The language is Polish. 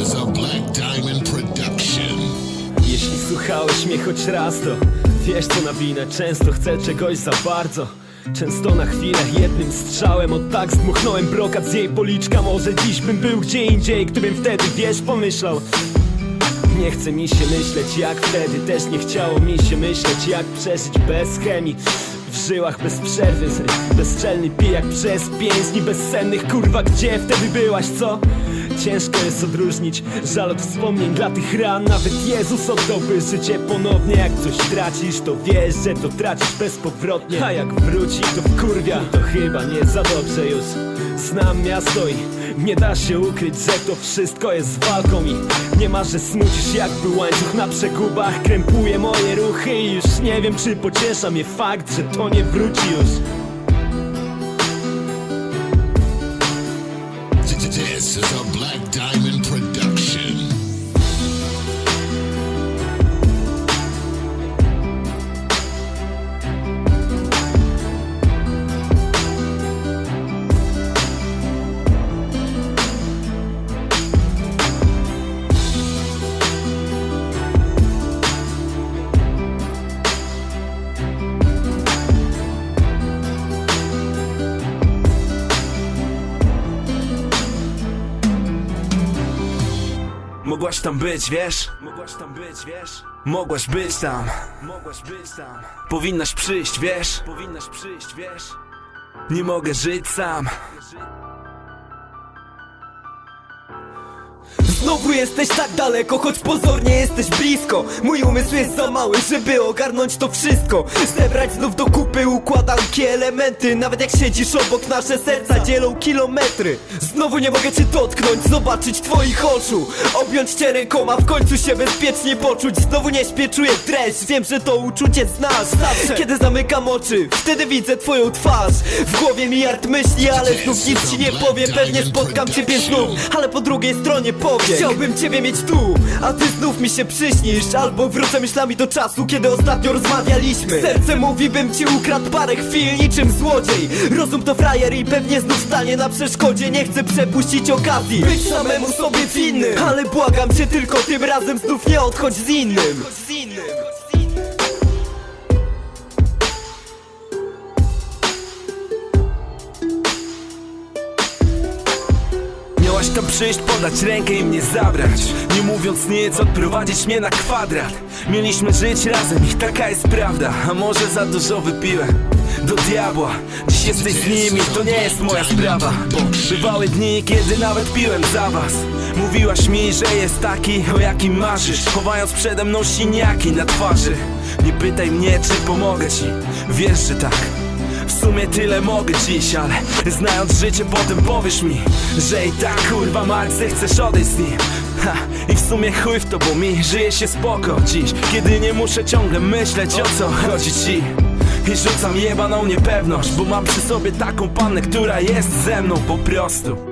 Diamond Production. Jeśli słuchałeś mnie choć raz, to wiesz co na winę. Często chcę czegoś za bardzo. Często na chwilę jednym strzałem Od tak zdmuchnąłem brokat z jej policzka. Może dziś bym był gdzie indziej Gdybym wtedy, wiesz, pomyślał. Nie chce mi się myśleć jak wtedy. Też nie chciało mi się myśleć jak przeżyć bez chemii w żyłach bez przerwy. Bezczelny pijak przez pięć dni bezsennych. Kurwa gdzie wtedy byłaś co? Ciężko jest odróżnić żal od wspomnień. Dla tych ran Nawet Jezus oddałby życie ponownie. Jak coś tracisz to wiesz, że to tracisz bezpowrotnie. A jak wróci to wkurwia. To chyba nie za dobrze już. Znam miasto i nie da się ukryć, że to wszystko jest walką I nie ma, że smucisz jakby łańcuch na przegubach Krępuje moje ruchy i już nie wiem czy pociesza mnie fakt, że to nie wróci już Black Diamond Mogłaś tam być, wiesz? Mogłaś tam być, wiesz? Mogłaś być tam. Mogłaś być tam. Powinnaś przyjść, wiesz? Powinnaś przyjść, wiesz? Nie mogę żyć sam. Znowu jesteś tak daleko, choć pozornie jesteś blisko. Mój umysł jest za mały, żeby ogarnąć to wszystko. Zebrać znów do kupy układanki, elementy. Nawet jak siedzisz obok, nasze serca dzielą kilometry. Znowu nie mogę cię dotknąć, zobaczyć twoich oczu. Objąć cię rękoma, w końcu się bezpiecznie poczuć. Znowu nie śpię, czuję dreszcz, wiem, że to uczucie znasz. Zawsze, kiedy zamykam oczy, wtedy widzę twoją twarz. W głowie miliard myśli, ale znów nic ci nie powiem Pewnie spotkam ciebie znów, ale po drugiej stronie Chciałbym ciebie mieć tu, a ty znów mi się przyśnisz Albo wrócę myślami do czasu, kiedy ostatnio rozmawialiśmy. Serce mówi, bym ci ukradł parę chwil niczym złodziej. Rozum to frajer i pewnie znów stanie na przeszkodzie. Nie chcę przepuścić okazji, być samemu sobie winny Ale błagam cię tylko tym razem znów nie odchodź z innym Miałaś tam przyjść, podać rękę i mnie zabrać. Nie mówiąc nic, odprowadzić mnie na kwadrat. Mieliśmy żyć razem i taka jest prawda. A może za dużo wypiłem? Do diabła. Dziś jesteś z nimi, to nie jest moja sprawa. Bywały dni, kiedy nawet piłem za was. Mówiłaś mi, że jest taki, o jakim marzysz. Chowając przede mną siniaki na twarzy. Nie pytaj mnie, czy pomogę ci. Wiesz, że tak w sumie tyle mogę dziś, ale znając życie potem powiesz mi Że i tak kurwa Mark, chcesz odejść z nim. Ha, I w sumie chuj w to, bo mi żyje się spoko dziś. Kiedy nie muszę ciągle myśleć o co chodzi ci. I rzucam jebaną niepewność, bo mam przy sobie taką pannę, która jest ze mną po prostu